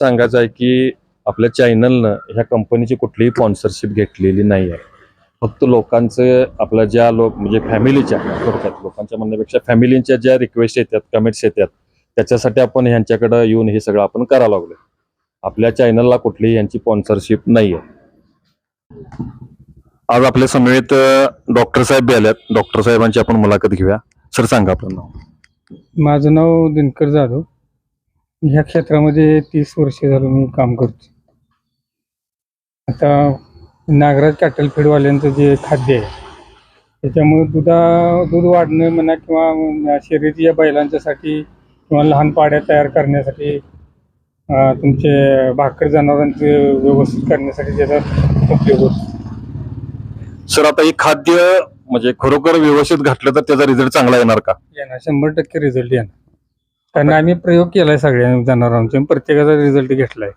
सांगायचं आहे की आपल्या चॅनलनं ह्या कंपनीची कुठलीही स्पॉन्सरशिप घेतलेली नाही आहे. फक्त लोकांचं आपल्या ज्या लोक म्हणजे फॅमिलीच्या थोडक्यात लोकांच्या म्हणण्यापेक्षा फॅमिलीच्या ज्या रिक्वेस्ट येतात कमेंट्स येतात त्याच्यासाठी आपण ह्यांच्याकडं येऊन हे सगळं आपण करायला लागलो आपल्या चॅनलला कुठलीही यांची स्पॉन्सरशिप नाही आहे. आज आपल्या समेत डॉक्टर साहेब बी आल्यात डॉक्टर साहेबांची आपण मुलाखत घेऊया. सर सांगा आपलं नाव. माझं नाव दिनकर जाधव. ह्या क्षेत्रामध्ये तीस वर्ष झालं मी काम करतो आता नागराज कॅटल फीडवाल्यांचं जे खाद्य आहे त्याच्यामुळे दुधा दूध वाढणं म्हणा किंवा शर्यतीच्या बैलांच्यासाठी किंवा लहान पाड्या तयार करण्यासाठी तुमचे भाकर जनावरांचे व्यवस्थित करण्यासाठी त्याचा उपयोग होतो. सर आता हे खाद्य म्हणजे खरोखर व्यवस्थित घातलं तर त्याचा रिझल्ट चांगला येणार का? येणार शंभर टक्के रिझल्ट येणार. कारण आम्ही प्रयोग केलाय सगळ्या जनावरांचे. प्रत्येकाचा रिझल्ट घेतलाय.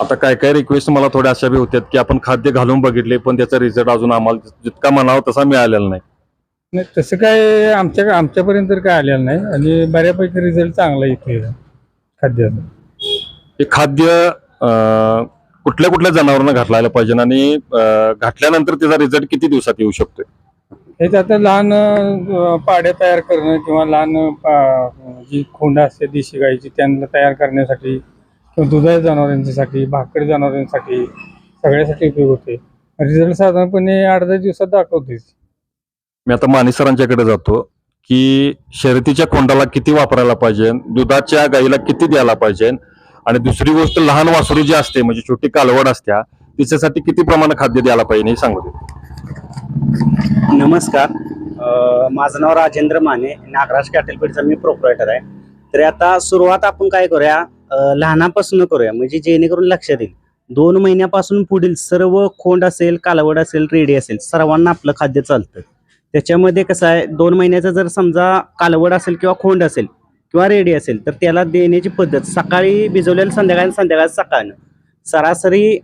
आता काय काय रिक्वेस्ट मला थोड्या अशा बी होत्यात की आपण खाद्य घालून बघितले पण त्याचा रिझल्ट अजून आम्हाला जितका म्हणावा तसा मिळालेला नाही. नाही तसं काय आमच्या आमच्यापर्यंत तर काय आलेलं नाही. आणि बऱ्यापैकी रिझल्ट चांगला येतोय खाद्याचा. हे खाद्य अं, कुठल्या कुठल्या जनावरांना घातलायला पाहिजे? आणि अं, घातल्यानंतर त्याचा रिझल्ट किती दिवसात येऊ शकतोय? हेच आता लहान अं, पाड्या तयार करणं किंवा लहान पा- जी खोंड असते देशी गाईची त्यांना तयार करण्यासाठी किंवा दुधाळ जनावरांच्यासाठी भाकड जनावरांसाठी सगळ्यासाठी उपयोग होते रिझल्ट साधारणपणे आठ दहा दिवसात दाखवतेच मी आता माने सरांच्याकडे जातो की शर्यतीच्या कोंडाला किती वापरायला पाहिजे दुधाच्या गाईला किती द्यायला पाहिजे आणि दुसरी गोष्ट लहान वासरू जी असते म्हणजे छोटी कालवड असत्या तिच्यासाठी किती प्रमाणात खाद्य द्यायला पाहिजे हे सांगू दे. नमस्कार. माझं नाव राजेंद्र माने नागराज कॅटलपीठचा मी प्रोपरायटर आहे. तर आता सुरुवात आपण काय करूया? लहानापासून करूया म्हणजे जेणेकरून लक्षात येईल. दोन महिन्यापासून पुढील सर्व खोंड असेल कालवड असेल रेडी असेल सर्वांना आपलं खाद्य चालतं. त्याच्यामध्ये कसं आहे दोन महिन्याचं जर समजा कालवड असेल किंवा खोंड असेल किंवा रेडी असेल तर त्याला देण्याची पद्धत सकाळी भिजवलेलं संध्याकाळी संध्याकाळी सकाळनं. सरासरी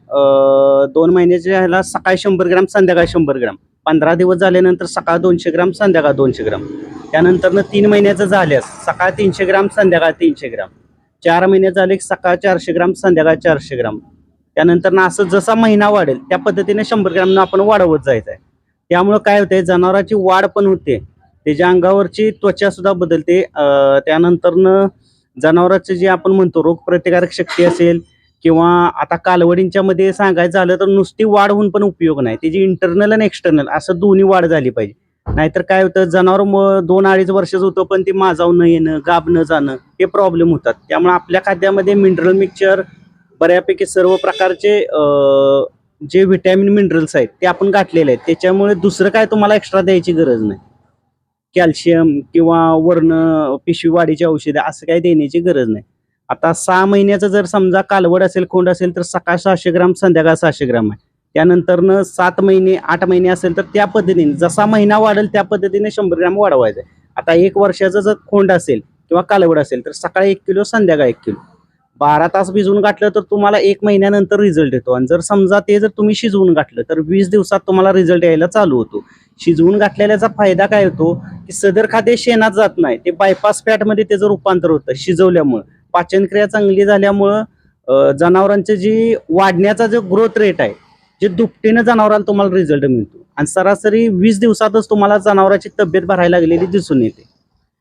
दोन महिन्याच्या ह्याला सकाळी शंभर ग्राम संध्याकाळी शंभर ग्राम. पंधरा दिवस झाल्यानंतर सकाळ दोनशे ग्राम संध्याकाळ दोनशे ग्राम. त्यानंतरनं तीन महिन्याचं झाल्यास सकाळ तीनशे ग्राम संध्याकाळ तीनशे ग्राम. चार महिने झाले की सकाळ चारशे ग्राम संध्याकाळ चारशे ग्राम. त्यानंतर ना असं जसा महिना वाढेल त्या पद्धतीने शंभर ग्राम आपण वाढवत जायचं आहे त्यामुळं काय होतंय जनावरांची वाढ पण होते. त्याच्या अंगावरची त्वचा सुद्धा बदलते. त्यानंतरनं जनावरांचे जे आपण म्हणतो रोगप्रतिकारक शक्ती असेल किंवा आता कालवडींच्या मध्ये सांगायचं झालं तर नुसती वाढ होऊन पण उपयोग नाही. त्याची इंटरनल आणि एक्सटर्नल असं दोन्ही वाढ झाली पाहिजे. नाहीतर काय होतं जनावर दोन अडीच वर्षाचं होतं पण ते माजाव न येणं गाब न जाणं हे प्रॉब्लेम होतात. त्यामुळे आपल्या खाद्यामध्ये मिनरल मिक्सचर बऱ्यापैकी सर्व प्रकारचे जे व्हिटॅमिन मिनरल्स आहेत ते आपण गाठलेले आहेत. त्याच्यामुळे दुसरं काय तुम्हाला एक्स्ट्रा द्यायची गरज नाही. कॅल्शियम किंवा वर्ण पिशवी वाढीची औषधं असं काही देण्याची गरज नाही. आता सहा महिन्याचं जर समजा कालवड असेल खोंड असेल तर सकाळ सहाशे ग्राम संध्याकाळ सहाशे ग्राम आहे. त्यानंतरनं सात महिने आठ महिने असेल तर त्या पद्धतीने जसा महिना वाढेल त्या पद्धतीने शंभर ग्राम वाढवायचं आहे. आता एक वर्षाचं जर खोंड असेल किंवा कालवड असेल तर सकाळी एक किलो संध्याकाळ एक किलो. बारा तास भिजवून गाठलं तर तुम्हाला एक महिन्यानंतर रिझल्ट येतो. आणि जर समजा ते जर तुम्ही शिजवून गाठलं तर वीस दिवसात तुम्हाला रिझल्ट यायला चालू होतो. शिजवून गाठलेल्याचा फायदा काय होतो? की सदर खाते शेणात जात नाही. ते बायपास फॅटमध्ये त्याचं रूपांतर होतं शिजवल्यामुळं. पाचनक्रिया चांगली झाल्यामुळं जनावरांचे जी वाढण्याचा जो ग्रोथ रेट आहे जे दुपटीनं जनावरांना तुम्हाला रिझल्ट मिळतो. आणि सरासरी वीस दिवसातच तुम्हाला जनावराची तब्येत भरायला लागलेली दिसून येते.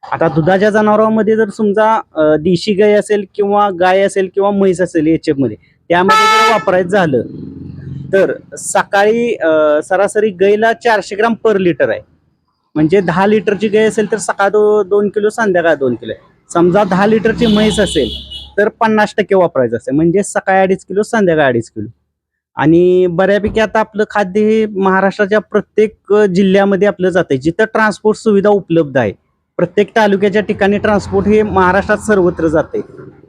आता दुधाच्या जनावरांमध्ये जर समजा देशी गाय असेल किंवा गाय असेल किंवा म्हैस असेल एच एफमध्ये त्यामध्ये जर वापरायचं झालं तर सकाळी सरासरी गाईला चारशे ग्राम पर लिटर आहे. म्हणजे दहा लिटरची गाय असेल तर सकाळ दो दोन किलो संध्याकाळ दोन किलो आहे. समजा दहा लिटरची म्हैस असेल तर पन्नास टक्के वापरायचं असेल म्हणजे सकाळी अडीच किलो संध्याकाळी अडीच किलो. आणि बऱ्यापैकी आता आपलं खाद्य हे महाराष्ट्राच्या प्रत्येक जिल्ह्यामध्ये आपलं जातं जिथं ट्रान्सपोर्ट सुविधा उपलब्ध आहे प्रत्येक तालुक्याच्या ठिकाणी ट्रान्सपोर्ट हे महाराष्ट्रात सर्वत्र जाते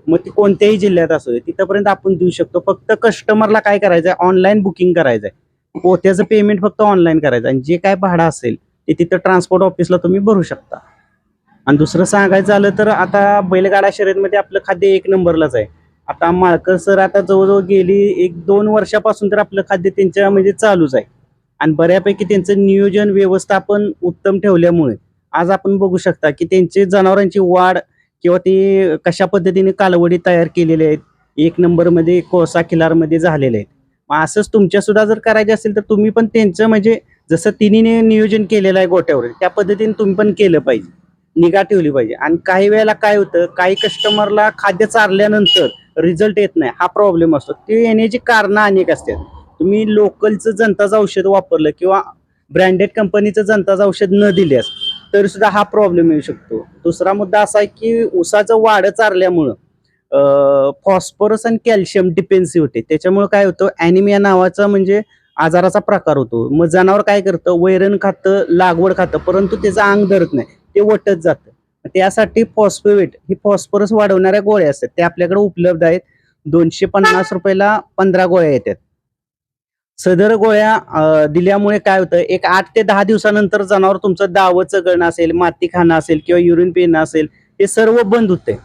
मग ती कोणत्याही जिल्ह्यात असू दे तिथंपर्यंत आपण देऊ शकतो. फक्त कस्टमरला काय करायचं आहे ऑनलाईन बुकिंग करायचं आहे पोत्याचं पेमेंट फक्त ऑनलाईन करायचं. आणि जे काय भाडं असेल ते तिथं ट्रान्सपोर्ट ऑफिसला तुम्ही भरू शकता. आणि दुसरं सांगायचं झालं तर आता बैलगाडा शर्यतमध्ये आपलं खाद्य एक नंबरलाच आहे. आता माळकर सर आता जवळजवळ गेली एक दोन वर्षापासून तर आपलं खाद्य त्यांच्या म्हणजे चालूच आहे. आणि बऱ्यापैकी त्यांचं नियोजन व्यवस्थापन उत्तम ठेवल्यामुळे आज आपण बघू शकता की त्यांचे जनावरांची वाढ किंवा ते कशा पद्धतीने कालवडी तयार केलेले आहेत एक नंबरमध्ये कोसा किलारमध्ये झालेले आहेत. मग असंच तुमच्या सुद्धा जर करायचे असेल तर तुम्ही पण त्यांचं म्हणजे जसं तिन्हीने नियोजन केलेलं आहे गोट्यावर त्या पद्धतीने तुम्ही पण केलं पाहिजे. निगा ठेवली पाहिजे. आणि काही वेळेला काय होतं काही कस्टमरला खाद्य चारल्यानंतर रिझल्ट येत नाही. हा प्रॉब्लेम असतो. ते येण्याची कारणं अनेक असतात. तुम्ही लोकलचं जनताचं औषध वापरलं किंवा ब्रँडेड कंपनीचं जनताचं औषध न दिल्यास तरी सुद्धा हा प्रॉब्लेम येऊ शकतो. दुसरा मुद्दा असा आहे की ऊसाचं वाढ चारल्यामुळं फॉस्फरस आणि कॅल्शियम डिपेन्सी होते. त्याच्यामुळे काय होतं ॲनिमिया नावाचा म्हणजे आजाराचा प्रकार होतो. मग जनावर काय करतं वैरण खातं लागवड खातं परंतु त्याचं अंग धरत नाही. ते वटत जातं. त्यासाठी फॉस्फेट ही फॉस्फरस वाढवणाऱ्या गोळ्या असतात. त्या आपल्याकडे उपलब्ध आहेत. दोनशे पन्नास रुपयाला पंधरा गोळ्या येतात. सदर गोळ्या दिल्यामुळे काय होतं? एक आठ ते दहा दिवसानंतर जनावर तुमचं दावं चगळणं असेल माती खाणं असेल किंवा युरिन पिणं असेल हे सर्व बंद होते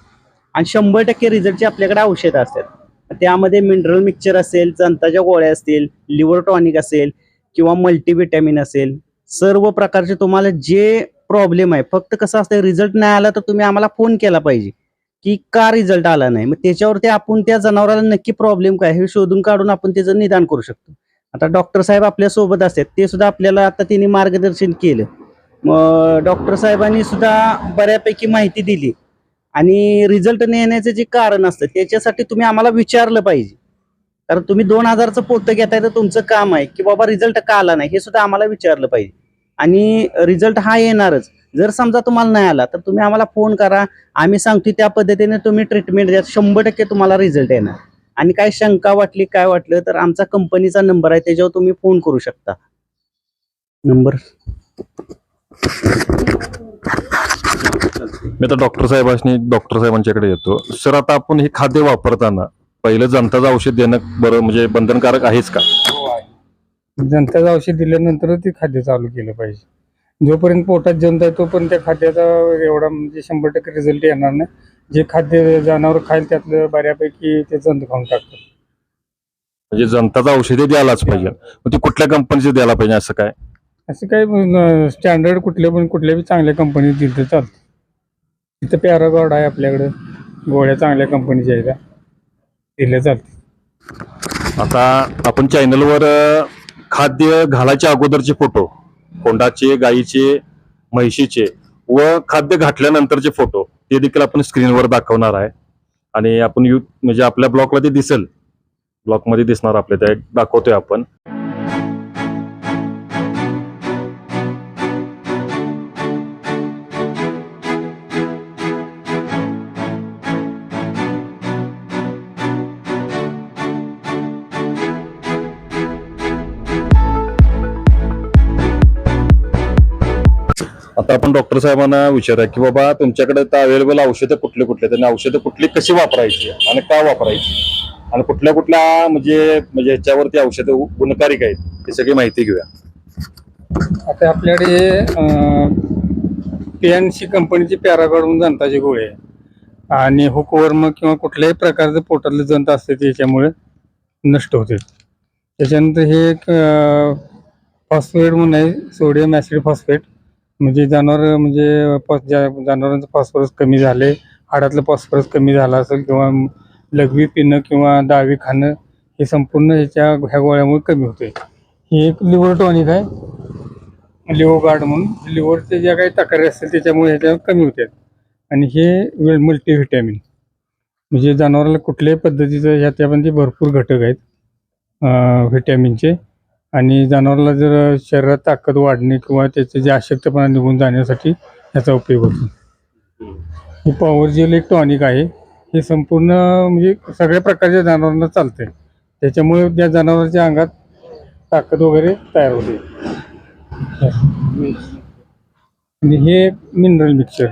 आणि शंभर टक्के रिझल्टचे आपल्याकडे औषधं असतात. त्यामध्ये मिनरल मिक्सचर असेल जंताच्या गोळ्या असतील लिव्हर टॉनिक असेल किंवा मल्टीव्हिटॅमिन असेल सर्व प्रकारचे तुम्हाला जे प्रॉब्लेम आहे फक्त कसं असतं रिझल्ट नाही आला तर तुम्ही आम्हाला फोन केला पाहिजे. की का रिझल्ट आला नाही? मग त्याच्यावरती आपण त्या जनावराला नक्की प्रॉब्लेम काय? हे शोधून काढून आपण त्याचं निदान करू शकतो. आता डॉक्टर साहेब आपल्यासोबत असतात ते सुद्धा आपल्याला आता त्यांनी मार्गदर्शन केलं. मग डॉक्टर साहेबांनी सुद्धा बऱ्यापैकी माहिती दिली. आणि रिझल्ट न येण्याचं जे कारण असतं त्याच्यासाठी तुम्ही आम्हाला विचारलं पाहिजे. कारण तुम्ही दोन हजारचं पोतं घेताय तर तुमचं काम आहे की बाबा रिझल्ट का आला नाही हे सुद्धा आम्हाला विचारलं पाहिजे. आणि रिझल्ट हा येणारच. जर समजा तुम्हाला नाही आला तर तुम्ही आम्हाला फोन करा. आम्ही सांगतो त्या पद्धतीने तुम्ही ट्रीटमेंट द्या. शंभर टक्के तुम्हाला रिझल्ट येणार. आणि काय शंका वाटली काय वाटलं तर आमचा कंपनीचा नंबर आहे त्याच्यावर तुम्ही फोन करू शकता. नंबर मी आता डॉक्टर साहेबांनी डॉक्टर साहेबांच्याकडे येतो. सर आता आपण हे खाद्य वापरताना पहिलं जनताचं औषध देणं बरं म्हणजे बंधनकारक आहेच का? जनताचं औषध दिल्यानंतरच ते खाद्य चालू केलं पाहिजे. जोपर्यंत पोटात जंत आहे तोपर्यंत त्या खाद्याचा एवढा म्हणजे शंभर टक्के रिझल्ट येणार नाही. जे खाद्य जनावर खाईल त्यातलं बऱ्यापैकी ते जंत खाऊन टाकतात. म्हणजे जनताचं औषधे द्यायलाच पाहिजे. मग ती कुठल्या कंपनीचे द्यायला पाहिजे असं काय? असं काही स्टँडर्ड कुठल्या पण कुठल्या बी चांगल्या कंपनीत दिलं तर चालतं. तिथं पॅरागॉड आहे आपल्याकडं. गोळ्या चांगल्या कंपनीच्या आहेत. दिल्या जाते. आता आपण चॅनलवर खाद्य घालायच्या अगोदरचे फोटो कोंडाचे गाईचे म्हैशीचे व खाद्य घातल्यानंतरचे फोटो ते देखील आपण स्क्रीनवर दाखवणार आहे. आणि आपण यू म्हणजे आपल्या ब्लॉकला ते दिसेल. ब्लॉकमध्ये दिसणार आपल्या त्या दाखवतोय आपण. आपण डॉक्टर साहेबांना विचारूया की बाबा तुमच्याकडे तर अवेलेबल औषधं कुठले कुठले? त्यांनी औषधं कुठली कशी वापरायची आणि का वापरायची? आणि कुठल्या कुठल्या म्हणजे म्हणजे ह्याच्यावरती औषधं गुणकारी आहेत ही सगळी माहिती घेऊया. आता आपल्याकडे पी एन सी कंपनीची पॅरागॉड जनताची गोळी आहे. आणि हुकवर्म किंवा कुठल्याही प्रकारचं पोटातलं जंत असते त्याच्यामुळे नष्ट होते. त्याच्यानंतर हे एक फॉस्फेट म्हणून आहे सोडियम ॲसिड फॉस्फेट म्हणजे जनावर म्हणजे प- ज्या जनावरांचं फॉस्फरस कमी झाले हाडातलं फॉस्फरस कमी झालं असेल किंवा लघवी पिणं किंवा दावी खाणं हे संपूर्ण ह्याच्या ह्या गोळ्यामुळे कमी होते ही एक लिव्हर टॉनिक आहे. लिव्हर गार्ड म्हणून. लिव्हरच्या ज्या काही तक्रारी असतील त्याच्यामुळे ह्याच्या कमी होतात आणि हे मल्टीव्हिटॅमिन म्हणजे जनावराला कुठल्याही पद्धतीचं ह्या त्यामध्ये भरपूर घटक आहेत व्हिटॅमिनचे आणि जनावराला जर शरीरात ताकद वाढणे किंवा त्याचे जे अशक्तपणा निघून जाण्यासाठी ह्याचा उपयोग होतो. हे पॉवर जेल एक टॉनिक आहे. हे संपूर्ण म्हणजे सगळ्या प्रकारच्या जनावरांना चालते त्याच्यामुळे त्या जनावरांच्या अंगात ताकद वगैरे तयार होते. आणि हे मिनरल मिक्सर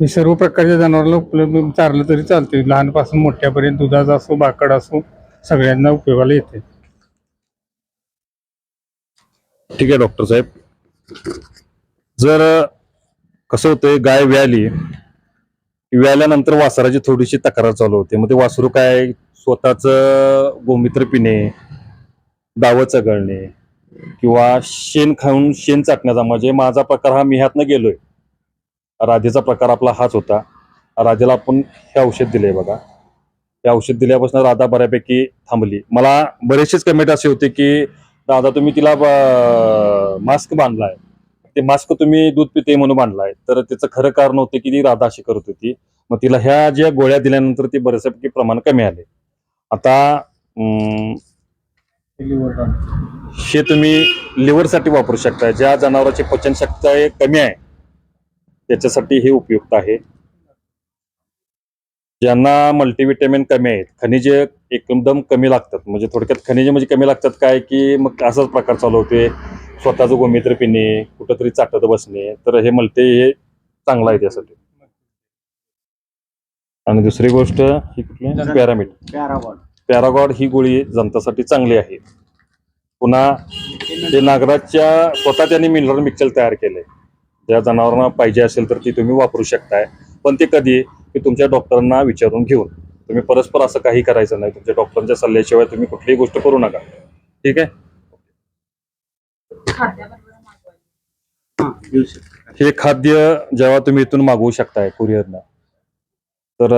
हे सर्व प्रकारच्या जनावरांना उपलब्ध चारलं तरी चालते लहानपासून मोठ्यापर्यंत दुधाचा असो बाकड असो सगळ्यांना उपयोगाला येते ठीक आहे डॉक्टर साहेब. जर कसं होतंय गाय व्याली व्याल्यानंतर वासराची थोडीशी तक्रार चालू होते. मग ते वासरू काय स्वतःच गोमित्र पिणे दावं चघळणे किंवा शेण खाऊन शेण चाटण्याचा म्हणजे माझा प्रकार हा मी ह्यातनं गेलोय. राधेचा प्रकार आपला हाच होता. राधेला आपण हे औषध दिलंय बघा. हे औषध दिल्यापासून राधा बऱ्यापैकी थांबली. मला बरेचसेच कमेंट असे होते की दादा तुम्ही तिला मास्क बांधलाय. ते मास्क तुम्ही दूध पिते म्हणून बांधलाय. तर त्याचं खरं कारण होतं की ती राधा अशी करत होती. मग तिला ह्या ज्या गोळ्या दिल्यानंतर ती बऱ्याचपैकी प्रमाण कमी आले. आता हे तुम्ही लिव्हरसाठी वापरू शकता ज्या जनावरांची पचनशक्ती आहे कमी आहे त्याच्यासाठी हे उपयुक्त आहे. ज्यांना मल्टीव्हिटॅमिन कमी आहेत खनिजे एकदम कमी लागतात. म्हणजे थोडक्यात खनिजे म्हणजे कमी लागतात काय की मग असाच प्रकार चालू होते स्वतःचं गोमित्र पिणे कुठंतरी चाटत बसणे तर हे मल्टी हे चांगलं आहे त्यासाठी. आणि दुसरी गोष्ट ही कुठली? पॅरामिट पॅरागॉन पॅरागॉड ही गोळी जंतासाठी चांगली आहे. पुन्हा ते नागराजच्या स्वतः त्यांनी मिनरल मिक्सर तयार केलंय. ज्या जनावरांना पाहिजे असेल तर ती तुम्ही वापरू शकताय. पण ते कधी की तुमच्या डॉक्टरांना विचारून घेऊन. तुम्ही परस्पर असं काही करायचं नाही. तुमच्या डॉक्टरांच्या सल्ल्याशिवाय तुम्ही कुठलीही गोष्ट करू नका. ठीक आहे? हा हे खाद्य जेव्हा तुम्ही इथून मागवू शकताय कुरिअरनं तर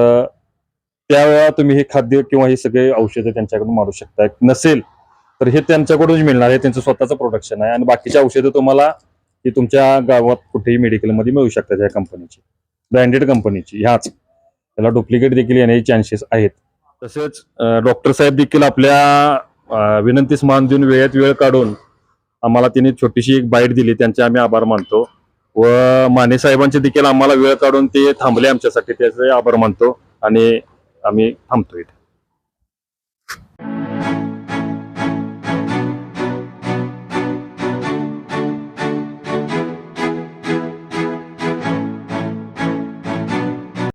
त्यावेळा तुम्ही हे खाद्य किंवा हे सगळे औषधं त्यांच्याकडून मागू शकताय. नसेल तर हे त्यांच्याकडूनच मिळणार. आहे त्यांचं स्वतःचं प्रोडक्शन आहे. आणि बाकीची औषधं तुम्हाला ही तुमच्या गावात कुठेही मेडिकलमध्ये मिळू शकतात या कंपनीची ब्रँडेड कंपनीची ह्याच. त्याला डुप्लिकेट देखील येण्याचे चान्सेस आहेत. तसेच डॉक्टर साहेब देखील आपल्या विनंतीस मान देऊन वेळेत वेळ काढून आम्हाला त्यांनी छोटीशी एक बाईट दिली. त्यांचे आम्ही आभार मानतो. व माने साहेबांचे देखील आम्हाला वेळ काढून ते थांबले आमच्यासाठी. त्याचे आभार मानतो. आणि आम्ही थांबतो इथे.